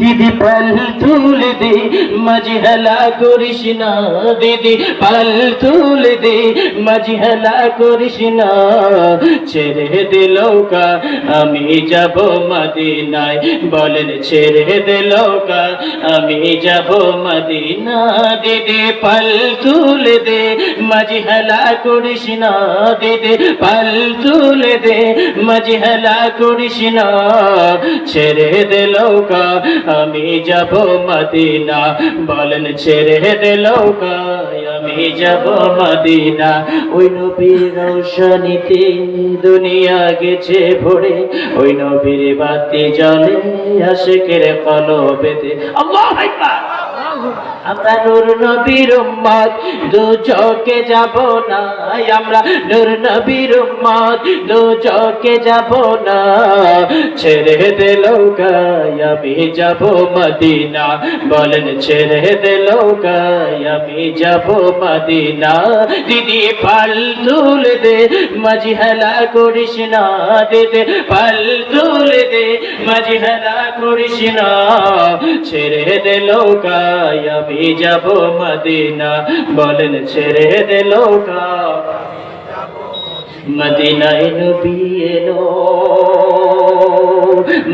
দিদি পাল তুল দে মাঝি হেলা করিস না দিদি, পাল তুল দে মাঝি হেলা করিস না। ছেড়ে দিল কা আমি যাব মদিনায়। বলেন, ছেড়ে দিল কা আমি যাব মদিনা দিদি পাল তুলে দে মাঝি হেলা করিস না দিদি, পাল তুল দে মাঝি হেলা করিস না। ছেড়ে দিল কা আমি যাব মদিনা। বলেন, ছেড়ে দিল আমি যাব মদিনা। ওই নবীর রৌশনীতে দুনিয়া গেছে ভরে। ওই নবীর বাতি জলে আশেকের কলবেতে। আল্লাহ আকবার! আমরা নূর নবীর উম্মত, দু চোখে যাব না। আমরা নূর নবীর উম্মত, দু চোখে যাব না। ছেড়ে দিল গায় আমি যাব মদিনা। বলেন, ছেড়ে দিল গায় আমি যাব মদিনা। দিদি, পাল তুলে দে মাঝি হেলা করিস না। দিদি, পাল তুলে দে মাঝি হেলা করিস না। ছেড়ে দে দিল গায় আমি যাব মদিনা। বলেন, ছেড়ে দিল মদিনায় নবী এলো।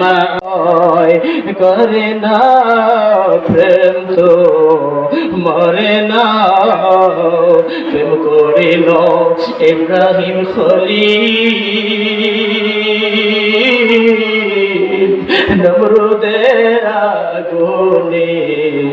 মায় করে না প্রেম তো, মরে না প্রেম করিল ইব্রাহিম খলি নমরুদের আগুনে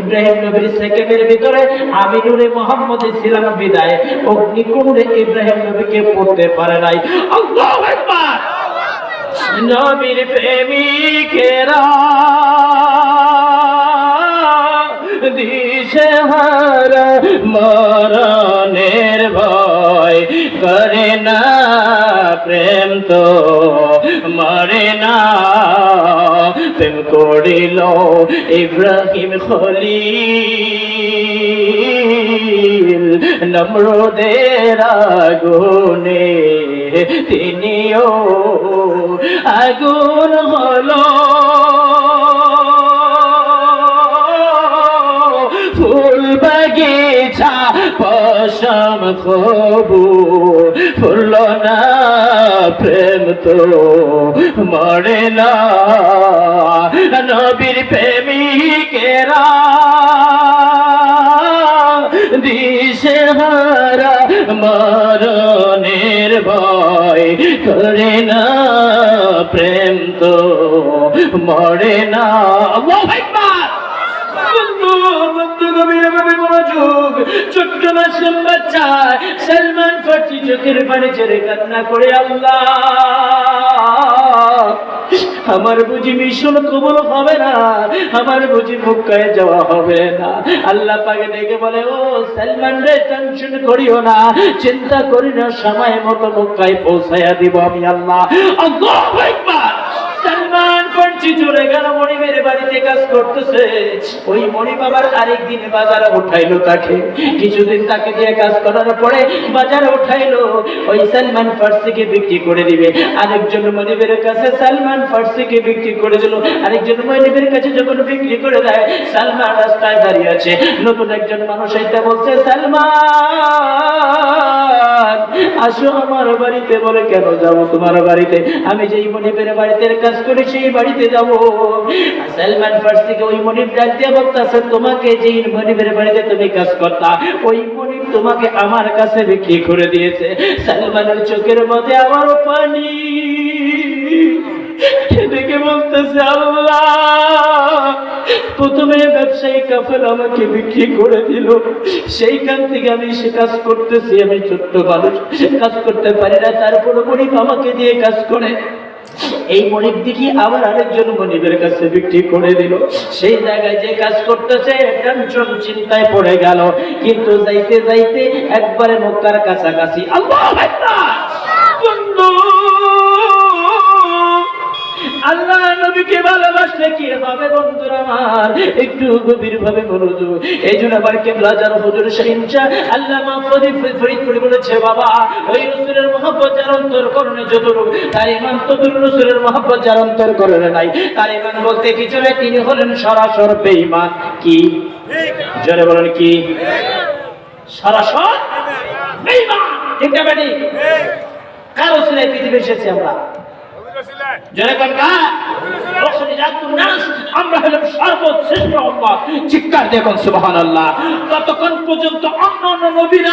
ইব্রাহিম সেকেন্ডের ভিতরে আমি বিদায়। ইব্রাহিম পড়তে পারে নাই। নবীর মরণের ভয় করে না, প্রেম তো মরে না। প্রেম করিল ইব্রাহিম খলিল, নমরুদের আগুনে তিনিও আগুন হলো। ফুল বাগিচা পশম খবু ফুল না প্রেম তো মরে না। নবীর প্রেমিকেরা দিশে হারা মরণের ভয় করে না। প্রেম তো মরে না। ছোট্ট সলমান ফার্সি চোখের পানি ছেড়ে কান্না করে আল্লাহ। আমার বুঝি মিশন কবল হবে না, আমার বুঝি মুক্কায় যাওয়া হবে না। আল্লাহ পাকে ডেকে বলে, ও সালমান রে টেনশন করিও না, চিন্তা করি না সময় মতো মুক্কায় পৌঁছায়া দিব আমি আল্লাহ। আল্লাহু আকবার। চলে গেল বাড়িতে কাজ করতেছে। ওই আরেক উঠাইলো তাকে। কিছুদিন তাকে দিয়ে কাজ করার পরে উঠাইলো। ওই সালমান ফার্সিকে বিক্রি করে দিবে। আরেকজন মনিবের কাছে সালমান ফার্সিকে বিক্রি করে দিল। আরেকজন মনিবের কাছে যখন বিক্রি করে দেয়, সালমান রাস্তায় দাঁড়িয়ে আছে। নতুন একজন মানুষ এটা বলছে, সালমান আসো আমার বাড়িতে, বলে কেন যাব তোমার বাড়িতে? আমি যেই মনিবের বাড়িতে কাজ করি, সেই বাড়িতে যাব। সালমান ফার্সিকে ওই মনিব ডাক দিয়ে বলতেছে, তোমাকে যেই মনিবের বাড়িতে তুমি কাজ করতা, ওই মনিব তোমাকে আমার কাছে বিক্রি করে দিয়েছে। সালমানের চোখের মধ্যে আবারও পানি। দেখে বলতেছে প্রথমে ব্যবসায়ী কাফেল আমাকে বিক্রি করে দিল। সেইখান থেকে আমি সে কাজ করতেছি, আমি ছোট্ট মানুষ, কাজ করতে পারি না। তারপরে গরিব আমাকে দিয়ে কাজ করে। এই মনিব দিকে আবার আরেকজন মনিবের কাছে বিক্রি করে দিল। সেই জায়গায় যে কাজ করতেছে টেনশন চিন্তায় পড়ে গেল। কিন্তু যাইতে যাইতে একবারে মক্কার কাছাকাছি, আল্লাহ একটু গভীর ভাবে মনোযোগ। এই জন্য আবার কেবলা যার হুজুর শাহিনশা আল্লাহ মাহফুজি ফরিদ করে বলেছে, বাবা, ওই রসুলের মহব্বত যার অন্তর করণে যতটুকু, তার ইমান তদুর রসুলের মহব্বত যার অন্তর করণে নাই। তার ইমান বলতে কিছু নাই তিনি হলেন সরাসর বেঈমান। কি? জোরে বলেন কি? সরাসর বেঈমান। ঠিক না, বেটি? কারও ছেলে পৃথিবী এসেছি আমরা? আমরা চিৎকার দেখুন সুবহানাল্লাহ। ততক্ষণ পর্যন্ত অন্য অন্য নবীরা